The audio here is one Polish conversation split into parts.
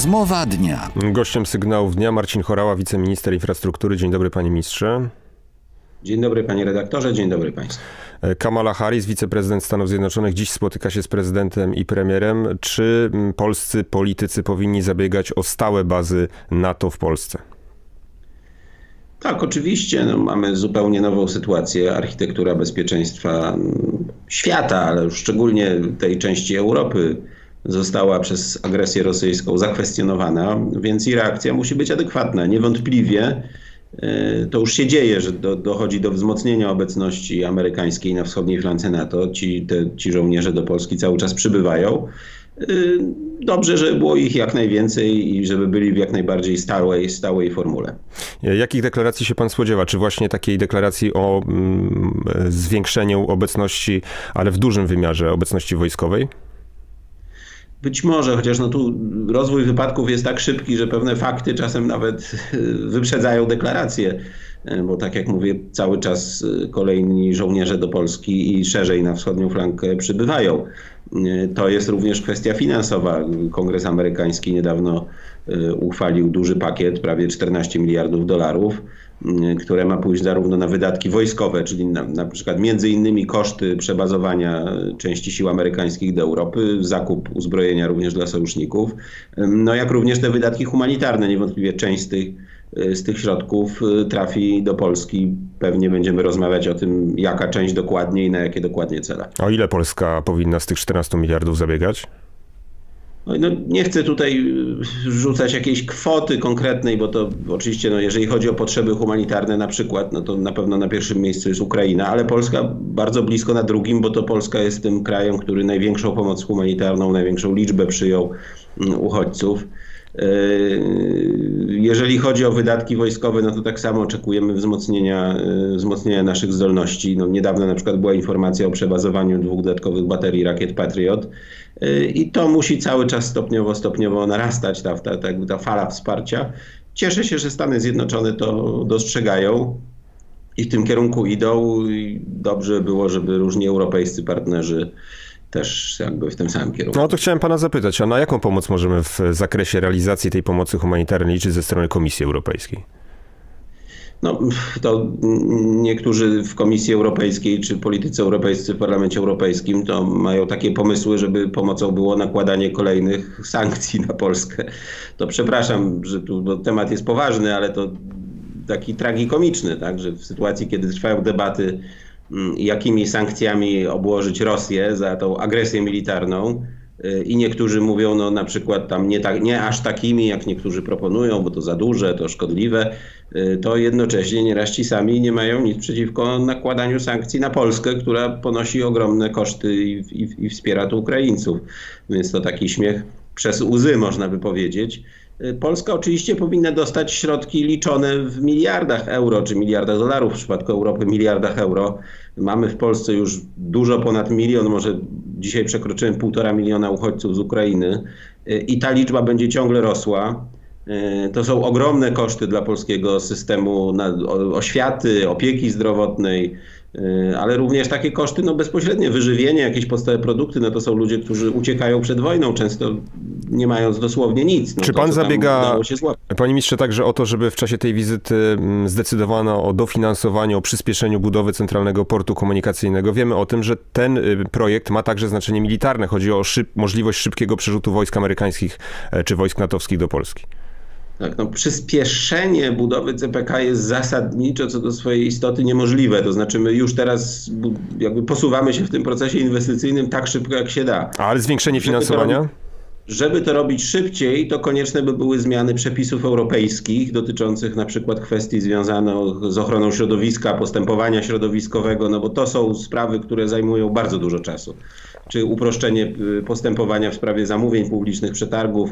Rozmowa dnia. Gościem sygnałów dnia Marcin Chorała, wiceminister infrastruktury. Dzień dobry panie ministrze. Dzień dobry panie redaktorze, dzień dobry państwu. Kamala Harris, wiceprezydent Stanów Zjednoczonych, dziś spotyka się z prezydentem i premierem. Czy polscy politycy powinni zabiegać o stałe bazy NATO w Polsce? Tak, oczywiście no, mamy zupełnie nową sytuację. Architektura bezpieczeństwa świata, ale już szczególnie tej części Europy została przez agresję rosyjską zakwestionowana, więc i reakcja musi być adekwatna. Niewątpliwie e, to już się dzieje, że do, dochodzi do wzmocnienia obecności amerykańskiej na wschodniej flance NATO. Ci, te, ci żołnierze do Polski cały czas przybywają. E, Dobrze, żeby było ich jak najwięcej i żeby byli w jak najbardziej stałej, stałej formule. Jakich deklaracji się pan spodziewa? Czy właśnie takiej deklaracji o mm, zwiększeniu obecności, ale w dużym wymiarze obecności wojskowej? Być może, chociaż no tu rozwój wypadków jest tak szybki, że pewne fakty czasem nawet wyprzedzają deklaracje, bo tak jak mówię, cały czas kolejni żołnierze do Polski i szerzej na wschodnią flankę przybywają. To jest również kwestia finansowa. Kongres amerykański niedawno uchwalił duży pakiet, prawie 14 miliardów dolarów, które ma pójść zarówno na wydatki wojskowe, czyli na, na przykład między innymi koszty przebazowania części sił amerykańskich do Europy, zakup uzbrojenia również dla sojuszników, no jak również te wydatki humanitarne. Niewątpliwie część z tych, z tych środków trafi do Polski. Pewnie będziemy rozmawiać o tym, jaka część dokładnie i na jakie dokładnie cele. O ile Polska powinna z tych 14 miliardów zabiegać? No, nie chcę tutaj rzucać jakiejś kwoty konkretnej, bo to oczywiście, no, jeżeli chodzi o potrzeby humanitarne na przykład, no to na pewno na pierwszym miejscu jest Ukraina, ale Polska bardzo blisko na drugim, bo to Polska jest tym krajem, który największą pomoc humanitarną, największą liczbę przyjął uchodźców. Jeżeli chodzi o wydatki wojskowe, no to tak samo oczekujemy wzmocnienia, wzmocnienia naszych zdolności. No, niedawno na przykład była informacja o przebazowaniu dwóch dodatkowych baterii rakiet Patriot i to musi cały czas stopniowo, stopniowo narastać, ta, ta, ta, ta fala wsparcia. Cieszę się, że Stany Zjednoczone to dostrzegają i w tym kierunku idą. Dobrze było, żeby różni europejscy partnerzy też jakby w tym samym kierunku. No to chciałem pana zapytać, a na jaką pomoc możemy w zakresie realizacji tej pomocy humanitarnej liczyć ze strony Komisji Europejskiej? No, to niektórzy w Komisji Europejskiej czy politycy europejscy w Parlamencie Europejskim to mają takie pomysły, żeby pomocą było nakładanie kolejnych sankcji na Polskę. To przepraszam, że tu bo temat jest poważny, ale to taki tragikomiczny, tak, że w sytuacji, kiedy trwają debaty jakimi sankcjami obłożyć Rosję za tą agresję militarną. I niektórzy mówią, no na przykład tam nie, tak, nie aż takimi, jak niektórzy proponują, bo to za duże, to szkodliwe, to jednocześnie nieraz ci sami nie mają nic przeciwko nakładaniu sankcji na Polskę, która ponosi ogromne koszty i, i, i wspiera tu Ukraińców. Więc to taki śmiech przez łzy, można by powiedzieć. Polska oczywiście powinna dostać środki liczone w miliardach euro czy miliardach dolarów, w przypadku Europy miliardach euro. Mamy w Polsce już dużo ponad milion, może dzisiaj przekroczyłem półtora miliona uchodźców z Ukrainy i ta liczba będzie ciągle rosła. To są ogromne koszty dla polskiego systemu oświaty, opieki zdrowotnej, ale również takie koszty no bezpośrednie, wyżywienie, jakieś podstawowe produkty, no to są ludzie, którzy uciekają przed wojną, często nie mając dosłownie nic. No Czy to, pan zabiega, panie ministrze, także o to, żeby w czasie tej wizyty zdecydowano o dofinansowaniu, o przyspieszeniu budowy centralnego portu komunikacyjnego? Wiemy o tym, że ten projekt ma także znaczenie militarne. Chodzi o szyb, możliwość szybkiego przerzutu wojsk amerykańskich czy wojsk natowskich do Polski. Tak, no, przyspieszenie budowy CPK jest zasadniczo co do swojej istoty niemożliwe. To znaczy my już teraz jakby posuwamy się w tym procesie inwestycyjnym tak szybko jak się da. Ale zwiększenie finansowania? Żeby to, robić, żeby to robić szybciej, to konieczne by były zmiany przepisów europejskich dotyczących na przykład kwestii związanych z ochroną środowiska, postępowania środowiskowego, no bo to są sprawy, które zajmują bardzo dużo czasu. Czy uproszczenie postępowania w sprawie zamówień publicznych, przetargów,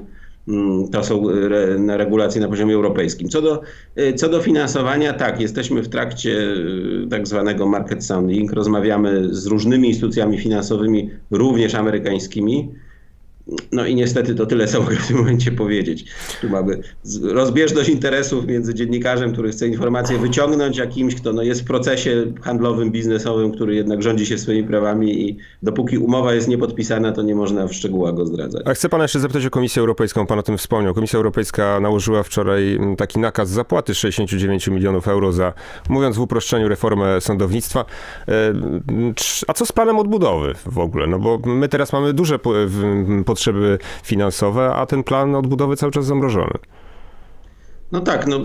to są regulacje na poziomie europejskim. Co do, co do finansowania, tak, jesteśmy w trakcie tak zwanego market sounding. Rozmawiamy z różnymi instytucjami finansowymi, również amerykańskimi. No i niestety to tyle, co mogę w tym momencie powiedzieć. Tu mamy rozbieżność interesów między dziennikarzem, który chce informację wyciągnąć, a kimś, kto no, jest w procesie handlowym, biznesowym, który jednak rządzi się swoimi prawami i dopóki umowa jest niepodpisana, to nie można w szczegółach go zdradzać. A chcę pana jeszcze zapytać o Komisję Europejską, pan o tym wspomniał. Komisja Europejska nałożyła wczoraj mm, taki nakaz zapłaty 69 milionów euro za, mówiąc w uproszczeniu, reformę sądownictwa. E, A co z planem odbudowy w ogóle? No bo my teraz mamy duże po- w- potrzeby finansowe, a ten plan odbudowy cały czas zamrożony. No tak, no,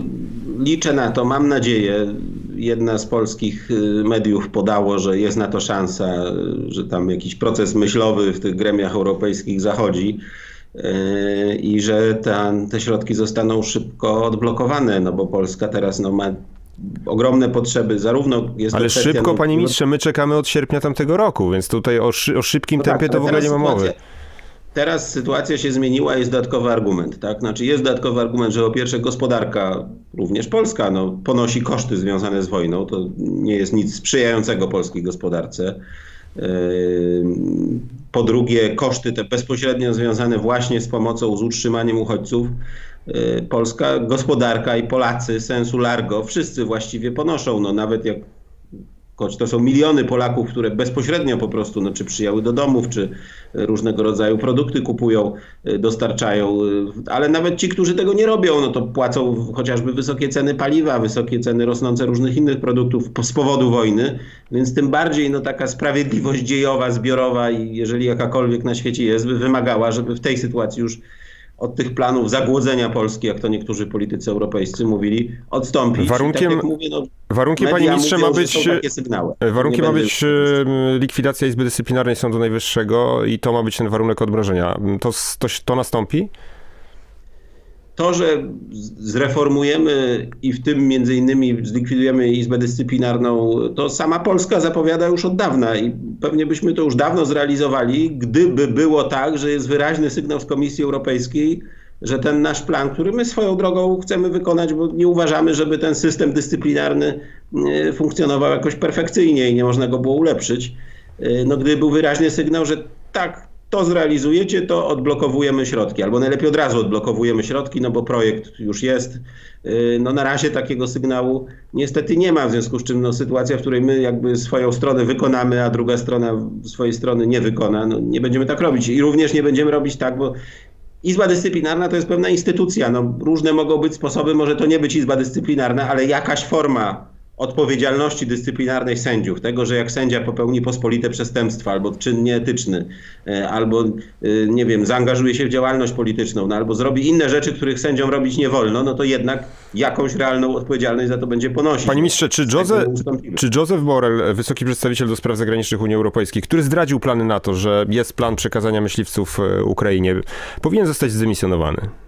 liczę na to, mam nadzieję. Jedna z polskich y, mediów podało, że jest na to szansa, że tam jakiś proces myślowy w tych gremiach europejskich zachodzi y, i że ta, te środki zostaną szybko odblokowane, no bo Polska teraz no, ma ogromne potrzeby, zarówno jest to Ale szybko, no, panie no, ministrze, my czekamy od sierpnia tamtego roku, więc tutaj o, szy- o szybkim no tak, tempie to ale w ogóle nie ma mowy. sytuacja- Teraz sytuacja się zmieniła, jest dodatkowy argument, tak? Znaczy jest dodatkowy argument, że po pierwsze gospodarka, również polska, no, ponosi koszty związane z wojną. To nie jest nic sprzyjającego polskiej gospodarce. Yy, Po drugie, koszty te bezpośrednio związane właśnie z pomocą, z utrzymaniem uchodźców. Yy, Polska gospodarka i Polacy sensu largo, wszyscy właściwie ponoszą, no nawet jak choć to są miliony Polaków, które bezpośrednio po prostu, no, czy przyjały do domów, czy różnego rodzaju produkty kupują, y, dostarczają, y, ale nawet ci, którzy tego nie robią, no to płacą chociażby wysokie ceny paliwa, wysokie ceny rosnące różnych innych produktów z powodu wojny, więc tym bardziej no, taka sprawiedliwość dziejowa, zbiorowa i jeżeli jakakolwiek na świecie jest, by wymagała, żeby w tej sytuacji już od tych planów zagłodzenia Polski, jak to niektórzy politycy europejscy mówili, odstąpić. Warunkiem- tak mówię, no, Warunkiem, panie ministrze, mówią, ma być... sygnały. Warunkiem ma być e, likwidacja Izby Dyscyplinarnej Sądu Najwyższego i to ma być ten warunek odmrożenia. To, to, to nastąpi? To, że zreformujemy i w tym między innymi zlikwidujemy Izbę Dyscyplinarną, to sama Polska zapowiada już od dawna i pewnie byśmy to już dawno zrealizowali, gdyby było tak, że jest wyraźny sygnał z Komisji Europejskiej, że ten nasz plan, który my swoją drogą chcemy wykonać, bo nie uważamy, żeby ten system dyscyplinarny e, funkcjonował jakoś perfekcyjnie i nie można go było ulepszyć. E, No, gdyby był wyraźny sygnał, że tak, to zrealizujecie, to odblokowujemy środki, albo najlepiej od razu odblokowujemy środki, no bo projekt już jest. Yy, No na razie takiego sygnału niestety nie ma, w związku z czym no, sytuacja, w której my jakby swoją stronę wykonamy, a druga strona swojej strony nie wykona, no nie będziemy tak robić. I również nie będziemy robić tak, bo Izba Dyscyplinarna to jest pewna instytucja. No, różne mogą być sposoby, może to nie być Izba Dyscyplinarna, ale jakaś forma odpowiedzialności dyscyplinarnej sędziów, tego, że jak sędzia popełni pospolite przestępstwa albo czyn nieetyczny, e, albo e, nie wiem, zaangażuje się w działalność polityczną, no, albo zrobi inne rzeczy, których sędziom robić nie wolno, no to jednak jakąś realną odpowiedzialność za to będzie ponosić. Panie ministrze, czy, Z tego Jose, nie ustąpimy. czy Joseph Borrell, wysoki przedstawiciel do spraw zagranicznych Unii Europejskiej, który zdradził plany na to, że jest plan przekazania myśliwców e, Ukrainie, powinien zostać zdymisjonowany?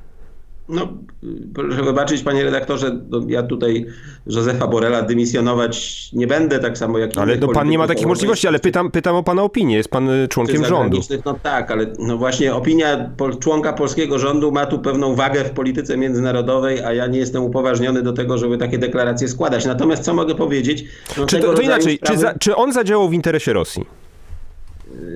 No, y, proszę wybaczyć, panie redaktorze, no, ja tutaj Józefa Borela dymisjonować nie będę, tak samo jak Ale innych no, pan nie ma takiej możliwości, ale pytam, pytam o pana opinię. Jest pan czy członkiem rządu. No tak, ale no właśnie opinia pol- członka polskiego rządu ma tu pewną wagę w polityce międzynarodowej, a ja nie jestem upoważniony do tego, żeby takie deklaracje składać. Natomiast co mogę powiedzieć? No, Czy to, to inaczej, czy, sprawy- za, czy on zadziałał w interesie Rosji?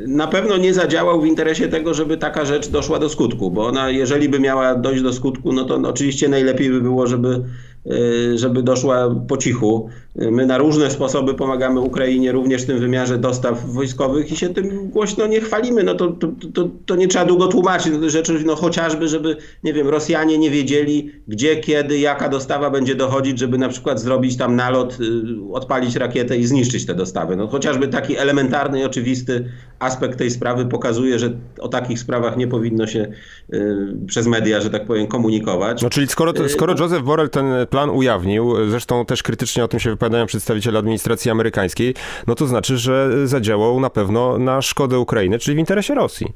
Na pewno nie zadziałał w interesie tego, żeby taka rzecz doszła do skutku, bo ona, jeżeli by miała dojść do skutku, no to oczywiście najlepiej by było, żeby, y, żeby doszła po cichu. My na różne sposoby pomagamy Ukrainie, również w tym wymiarze dostaw wojskowych i się tym głośno nie chwalimy. No to, to, to, to nie trzeba długo tłumaczyć. No, rzeczy, no chociażby, żeby, nie wiem, Rosjanie nie wiedzieli, gdzie, kiedy, jaka dostawa będzie dochodzić, żeby na przykład zrobić tam nalot, y, odpalić rakietę i zniszczyć te dostawy. No chociażby taki elementarny i oczywisty aspekt tej sprawy pokazuje, że o takich sprawach nie powinno się y, przez media, że tak powiem, komunikować. No czyli skoro, Y, skoro Joseph Borrell ten plan ujawnił, zresztą też krytycznie o tym się wypowiadają przedstawiciele administracji amerykańskiej, no to znaczy, że zadziałał na pewno na szkodę Ukrainy, czyli w interesie Rosji.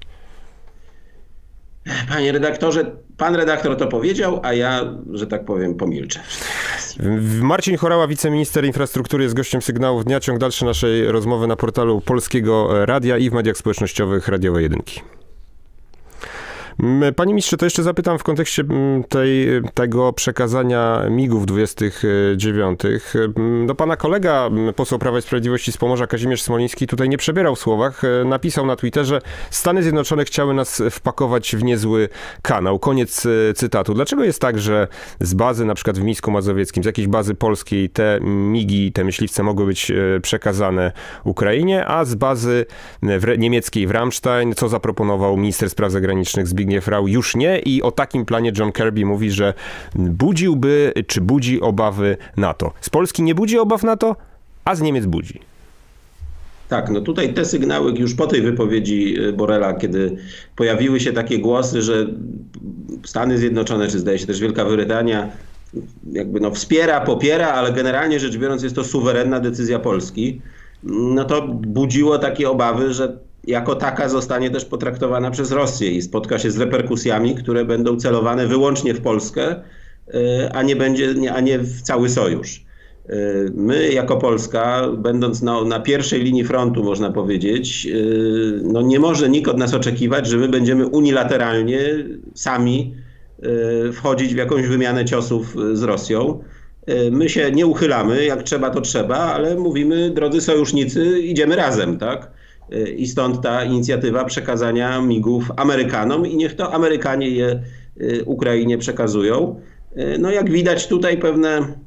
Panie redaktorze, pan redaktor to powiedział, a ja, że tak powiem, pomilczę. Marcin Chorała, wiceminister infrastruktury, jest gościem sygnałów dnia. Ciąg dalszy naszej rozmowy na portalu Polskiego Radia i w mediach społecznościowych Radiowej Jedynki. Panie ministrze, to jeszcze zapytam w kontekście tej, tego przekazania MIG-ów 29. Mm, No pana kolega, poseł Prawa i Sprawiedliwości z Pomorza, Kazimierz Smoliński, tutaj nie przebierał w słowach. E, Napisał na Twitterze, Stany Zjednoczone chciały nas wpakować w niezły kanał. Koniec e, cytatu. Dlaczego jest tak, że z bazy, na przykład w Misku Mazowieckim, z jakiejś bazy polskiej, te MIGi, te myśliwce mogły być e, przekazane Ukrainie, a z bazy w, niemieckiej w Ramstein, co zaproponował minister spraw zagranicznych Zbigniew Rau, już nie i o takim planie John Kirby mówi, że budziłby, czy budzi obawy NATO. Z Polski nie budzi obaw NATO, a z Niemiec budzi. Tak, no tutaj te sygnały już po tej wypowiedzi y, Borela, kiedy pojawiły się takie głosy, że Stany Zjednoczone, czy zdaje się też Wielka Brytania, jakby no wspiera, popiera, ale generalnie rzecz biorąc jest to suwerenna decyzja Polski, no to budziło takie obawy, że jako taka zostanie też potraktowana przez Rosję i spotka się z reperkusjami, które będą celowane wyłącznie w Polskę, y, a nie będzie, a nie w cały sojusz. Y, My jako Polska, będąc na, na pierwszej linii frontu, można powiedzieć, y, no nie może nikt od nas oczekiwać, że my będziemy unilateralnie sami wchodzić w jakąś wymianę ciosów z Rosją. My się nie uchylamy, jak trzeba, to trzeba, ale mówimy, drodzy sojusznicy, idziemy razem, tak? I stąd ta inicjatywa przekazania migów Amerykanom i niech to Amerykanie je y, Ukrainie przekazują. Y, No jak widać tutaj pewne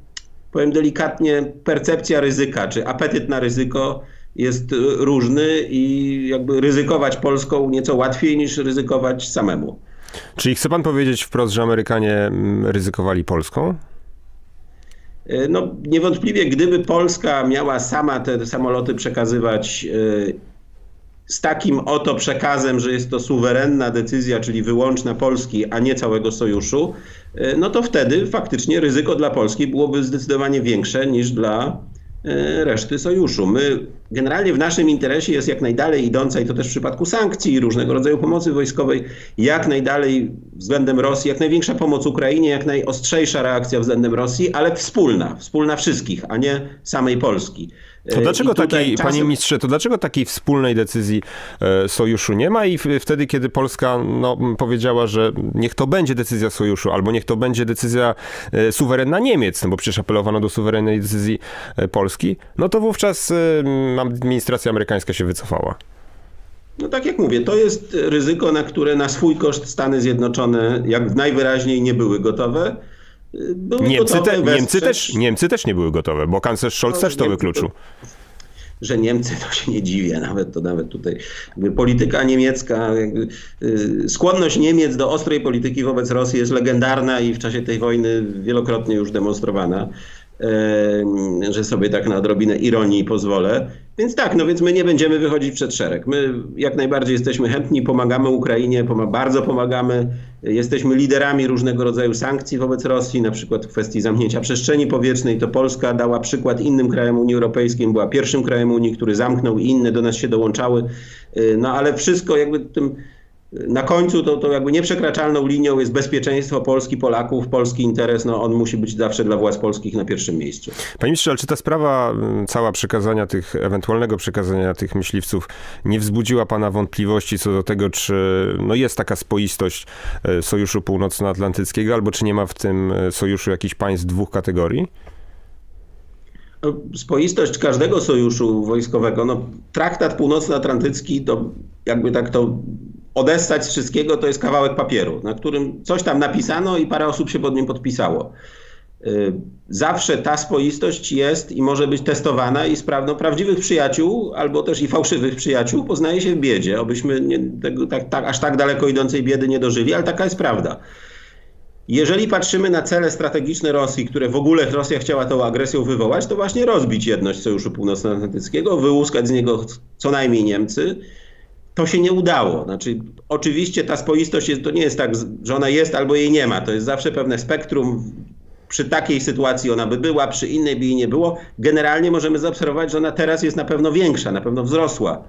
powiem delikatnie, percepcja ryzyka, czy apetyt na ryzyko jest y, różny i jakby ryzykować Polską nieco łatwiej niż ryzykować samemu. Czyli chce pan powiedzieć wprost, że Amerykanie mm, ryzykowali Polską? No, niewątpliwie, gdyby Polska miała sama te samoloty przekazywać z takim oto przekazem, że jest to suwerenna decyzja, czyli wyłączna Polski, a nie całego sojuszu, y, no to wtedy faktycznie ryzyko dla Polski byłoby zdecydowanie większe niż dla y, reszty sojuszu. My generalnie w naszym interesie jest jak najdalej idąca, i to też w przypadku sankcji i różnego rodzaju pomocy wojskowej, jak najdalej względem Rosji, jak największa pomoc Ukrainie, jak najostrzejsza reakcja względem Rosji, ale wspólna, wspólna wszystkich, a nie samej Polski. To Y, dlaczego takiej, czasem- panie ministrze, to dlaczego takiej wspólnej decyzji e, sojuszu nie ma i wtedy, kiedy Polska no, powiedziała, że niech to będzie decyzja sojuszu, albo niech to będzie decyzja e, suwerenna Niemiec, no bo przecież apelowano do suwerennej decyzji e, Polski, no to wówczas e, administracja amerykańska się wycofała. No tak jak mówię, to jest ryzyko, na które na swój koszt Stany Zjednoczone jak najwyraźniej nie były gotowe. Były Niemcy, te, Niemcy, też, Niemcy też nie były gotowe, bo kanclerz Scholz No, też to Niemcy to- wykluczył. że Niemcy to się nie dziwię, nawet to nawet tutaj polityka niemiecka, jakby, y, skłonność Niemiec do ostrej polityki wobec Rosji jest legendarna i w czasie tej wojny wielokrotnie już demonstrowana, y, że sobie tak na odrobinę ironii pozwolę. Więc tak, no więc my nie będziemy wychodzić przed szereg. My jak najbardziej jesteśmy chętni, pomagamy Ukrainie, poma- bardzo pomagamy. Jesteśmy liderami różnego rodzaju sankcji wobec Rosji, na przykład w kwestii zamknięcia przestrzeni powietrznej. To Polska dała przykład innym krajom Unii Europejskiej, była pierwszym krajem Unii, który zamknął i inne do nas się dołączały. Y, No ale wszystko jakby tym na końcu to, to jakby nieprzekraczalną linią jest bezpieczeństwo Polski, Polaków, polski interes, no on musi być zawsze dla władz polskich na pierwszym miejscu. Panie ministrze, ale czy ta sprawa cała przekazania tych, ewentualnego przekazania tych myśliwców nie wzbudziła pana wątpliwości co do tego, czy no jest taka spoistość e, Sojuszu Północnoatlantyckiego, albo czy nie ma w tym e, sojuszu jakichś państw dwóch kategorii? No, Spoistość każdego sojuszu wojskowego, no, traktat północnoatlantycki to jakby tak to odessać z wszystkiego, to jest kawałek papieru, na którym coś tam napisano i parę osób się pod nim podpisało. Y, Zawsze ta spoistość jest i może być testowana i sprawno prawdziwych przyjaciół albo też i fałszywych przyjaciół poznaje się w biedzie. Obyśmy nie, tak, tak, aż tak daleko idącej biedy nie dożyli, ale taka jest prawda. Jeżeli patrzymy na cele strategiczne Rosji, które w ogóle Rosja chciała tą agresją wywołać, to właśnie rozbić jedność Sojuszu Północnoatlantyckiego, wyłuskać z niego co najmniej Niemcy. To się nie udało. Znaczy, oczywiście ta spoistość jest, to nie jest tak, że ona jest albo jej nie ma. To jest zawsze pewne spektrum. Przy takiej sytuacji ona by była, przy innej by jej nie było. Generalnie możemy zaobserwować, że ona teraz jest na pewno większa, na pewno wzrosła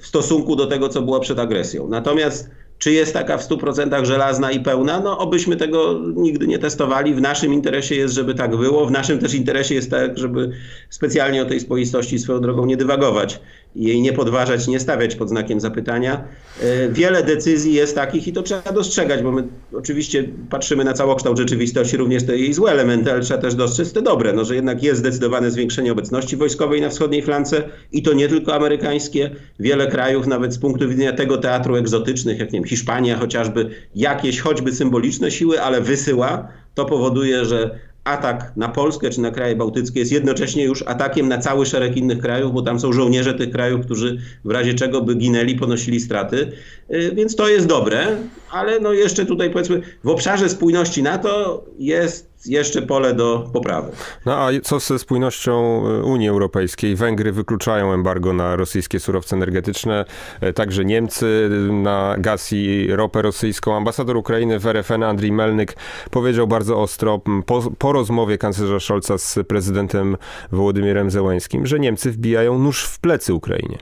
w stosunku do tego, co było przed agresją. Natomiast Czy jest taka w 100% żelazna i pełna? No, obyśmy tego nigdy nie testowali. W naszym interesie jest, żeby tak było. W naszym też interesie jest tak, żeby specjalnie o tej spoistości swoją drogą nie dywagować, jej nie podważać, nie stawiać pod znakiem zapytania. E, Wiele decyzji jest takich i to trzeba dostrzegać, bo my oczywiście patrzymy na całokształt rzeczywistości, również te jej złe elementy, ale trzeba też dostrzec te dobre, no, że jednak jest zdecydowane zwiększenie obecności wojskowej na wschodniej flance i to nie tylko amerykańskie. Wiele krajów, nawet z punktu widzenia tego teatru egzotycznych, jak nie wiem, Hiszpania chociażby, jakieś choćby symboliczne siły, ale wysyła. To powoduje, że atak na Polskę czy na kraje bałtyckie jest jednocześnie już atakiem na cały szereg innych krajów, bo tam są żołnierze tych krajów, którzy w razie czego by ginęli, ponosili straty. Yy, Więc to jest dobre, ale no jeszcze tutaj powiedzmy w obszarze spójności NATO jest jeszcze pole do poprawy. No a co ze spójnością e, Unii Europejskiej? Węgry wykluczają embargo na rosyjskie surowce energetyczne, e, także Niemcy e, na gaz i ropę rosyjską. Ambasador Ukrainy w RFN Andrii Melnyk powiedział bardzo ostro po, po rozmowie kanclerza Scholza z prezydentem Wołodymirem Zełańskim, że Niemcy wbijają nóż w plecy Ukrainie.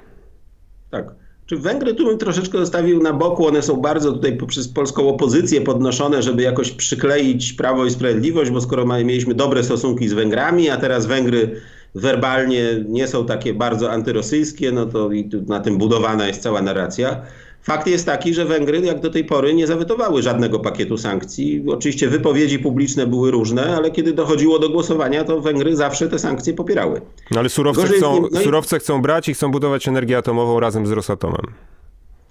Tak. Czy Węgry tu bym troszeczkę zostawił na boku? One są bardzo tutaj poprzez polską opozycję podnoszone, żeby jakoś przykleić Prawo i Sprawiedliwość, bo skoro mieliśmy dobre stosunki z Węgrami, a teraz Węgry werbalnie nie są takie bardzo antyrosyjskie, no to i na tym budowana jest cała narracja. Fakt jest taki, że Węgry jak do tej pory nie zawetowały żadnego pakietu sankcji. Oczywiście wypowiedzi publiczne były różne, ale kiedy dochodziło do głosowania, to Węgry zawsze te sankcje popierały. No ale surowce, Gorzej chcą, no i- surowce chcą brać i chcą budować energię atomową razem z Rosatomem.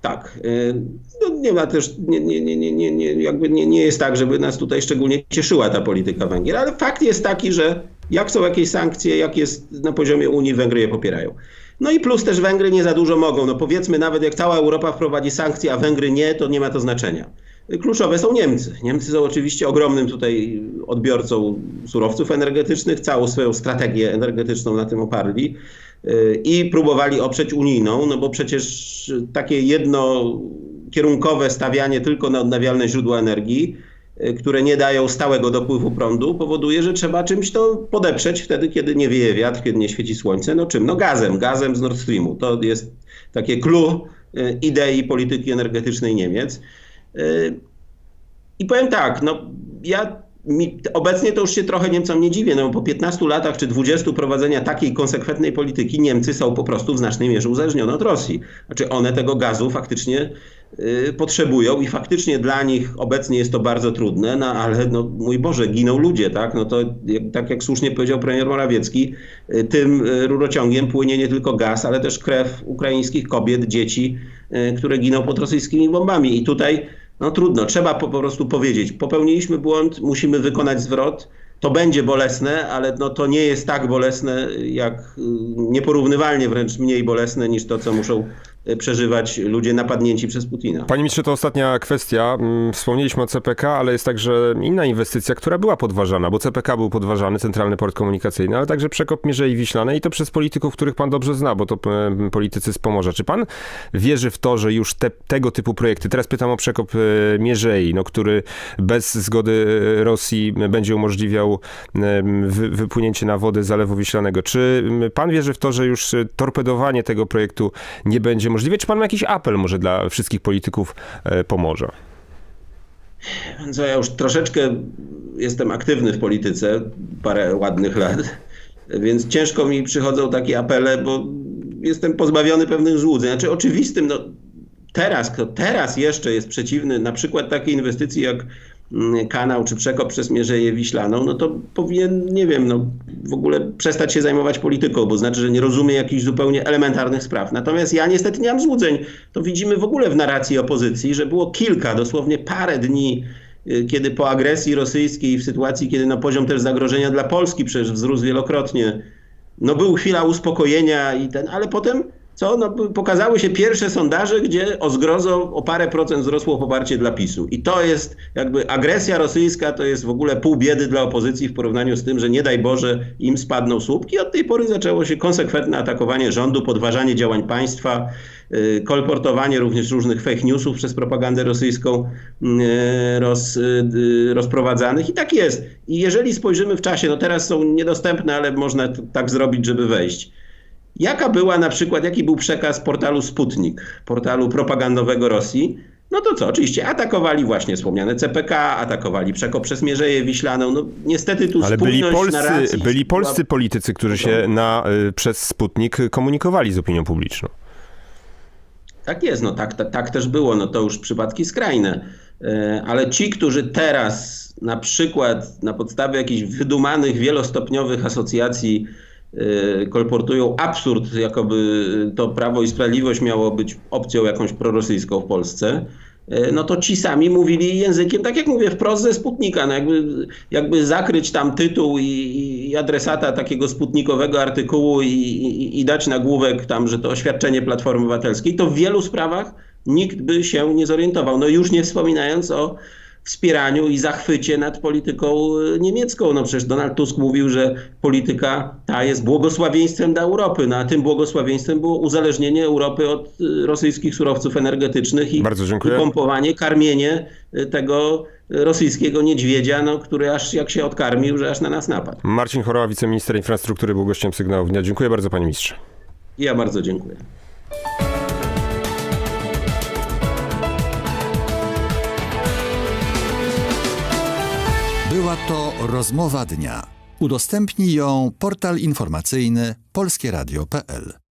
Tak. y, No nie ma też, nie, nie, nie, nie, nie, jakby nie, nie jest tak, żeby nas tutaj szczególnie cieszyła ta polityka Węgier, ale fakt jest taki, że jak są jakieś sankcje, jak jest na poziomie Unii, Węgry je popierają. No i plus też Węgry nie za dużo mogą. No powiedzmy nawet jak cała Europa wprowadzi sankcje, a Węgry nie, to nie ma to znaczenia. Kluczowe są Niemcy. Niemcy są oczywiście ogromnym tutaj odbiorcą surowców energetycznych, całą swoją strategię energetyczną na tym oparli y, i próbowali oprzeć unijną, no bo przecież takie jednokierunkowe stawianie tylko na odnawialne źródła energii, które nie dają stałego dopływu prądu, powoduje, że trzeba czymś to podeprzeć wtedy, kiedy nie wieje wiatr, kiedy nie świeci słońce. No czym? No gazem, gazem z Nord Streamu. To jest takie clue y, idei polityki energetycznej Niemiec. Y, I powiem tak, no ja obecnie to już się trochę Niemcom nie dziwię, no bo po 15 latach czy 20 prowadzenia takiej konsekwentnej polityki Niemcy są po prostu w znacznej mierze uzależnione od Rosji. Znaczy one tego gazu faktycznie y, potrzebują i faktycznie dla nich obecnie jest to bardzo trudne, no ale no mój Boże, giną ludzie, tak? No to jak, tak jak słusznie powiedział premier Morawiecki, y, tym y, rurociągiem płynie nie tylko gaz, ale też krew ukraińskich kobiet, dzieci, y, które giną pod rosyjskimi bombami i tutaj no trudno, trzeba po, po prostu powiedzieć, popełniliśmy błąd, musimy wykonać zwrot. To będzie bolesne, ale no to nie jest tak bolesne, jak y, nieporównywalnie wręcz mniej bolesne niż to, co muszą przeżywać ludzie napadnięci przez Putina. Panie ministrze, to ostatnia kwestia. Mm, Wspomnieliśmy o CPK, ale jest także inna inwestycja, która była podważana, bo CPK był podważany, Centralny Port Komunikacyjny, ale także przekop Mierzei Wiślanej i to przez polityków, których pan dobrze zna, bo to e, politycy z Pomorza. Czy pan wierzy w to, że już te, tego typu projekty, teraz pytam o przekop e, Mierzei, no, który bez zgody e, Rosji będzie umożliwiał wy, wypłynięcie na wody Zalewu Wiślanego. Czy pan wierzy w to, że już torpedowanie tego projektu nie będzie możliwe? Czy pan ma jakiś apel może dla wszystkich polityków e, Pomorza? Co ja już troszeczkę jestem aktywny w polityce, parę ładnych lat, więc ciężko mi przychodzą takie apele, bo jestem pozbawiony pewnych złudzeń. Znaczy oczywistym, no teraz, kto teraz jeszcze jest przeciwny na przykład takiej inwestycji jak kanał czy przekop przez Mierzeję Wiślaną, no to powinien, nie wiem, no w ogóle przestać się zajmować polityką, bo znaczy, że nie rozumie jakichś zupełnie elementarnych spraw. Natomiast ja niestety nie mam złudzeń. To widzimy w ogóle w narracji opozycji, że było kilka, dosłownie parę dni y, kiedy po agresji rosyjskiej w sytuacji, kiedy na poziom też zagrożenia dla Polski przecież wzrósł wielokrotnie, no był chwila uspokojenia i ten, ale potem co? No, pokazały się pierwsze sondaże, gdzie o zgrozą o parę procent wzrosło poparcie dla PiSu. I to jest jakby agresja rosyjska, to jest w ogóle pół biedy dla opozycji w porównaniu z tym, że nie daj Boże im spadną słupki. Od tej pory zaczęło się konsekwentne atakowanie rządu, podważanie działań państwa, y, kolportowanie również różnych fake newsów przez propagandę rosyjską y, roz, y, rozprowadzanych. I tak jest. I jeżeli spojrzymy w czasie, no teraz są niedostępne, ale można tak zrobić, żeby wejść. Jaka była na przykład, jaki był przekaz portalu Sputnik, portalu propagandowego Rosji, No to co, oczywiście atakowali właśnie wspomniane CPK, atakowali przekop przez Mierzeję Wiślaną. No niestety tu Ale byli spójność polscy, narracji byli polscy politycy, którzy się na, y, przez Sputnik komunikowali z opinią publiczną. Tak jest, no tak, tak, tak też było, no to już przypadki skrajne. E, Ale ci, którzy teraz na przykład na podstawie jakichś wydumanych, wielostopniowych asocjacji kolportują absurd, jakoby to Prawo i Sprawiedliwość miało być opcją jakąś prorosyjską w Polsce, e, no to ci sami mówili językiem, tak jak mówię, wprost ze Sputnika. No jakby, jakby zakryć tam tytuł i, i adresata takiego sputnikowego artykułu i, i, i dać nagłówek tam, że to oświadczenie Platformy Obywatelskiej, to w wielu sprawach nikt by się nie zorientował. No już nie wspominając o wspieraniu i zachwycie nad polityką e, niemiecką. No przecież Donald Tusk mówił, że polityka ta jest błogosławieństwem dla Europy, no a tym błogosławieństwem było uzależnienie Europy od e, rosyjskich surowców energetycznych i, i pompowanie, karmienie e, tego rosyjskiego niedźwiedzia, no, który aż jak się odkarmił, że aż na nas napadł. Marcin Choroła, wiceminister infrastruktury, był gościem sygnałów dnia. Dziękuję bardzo, panie ministrze. Ja bardzo dziękuję. Była to rozmowa dnia. Udostępnij ją portal informacyjny polskieradio.pl.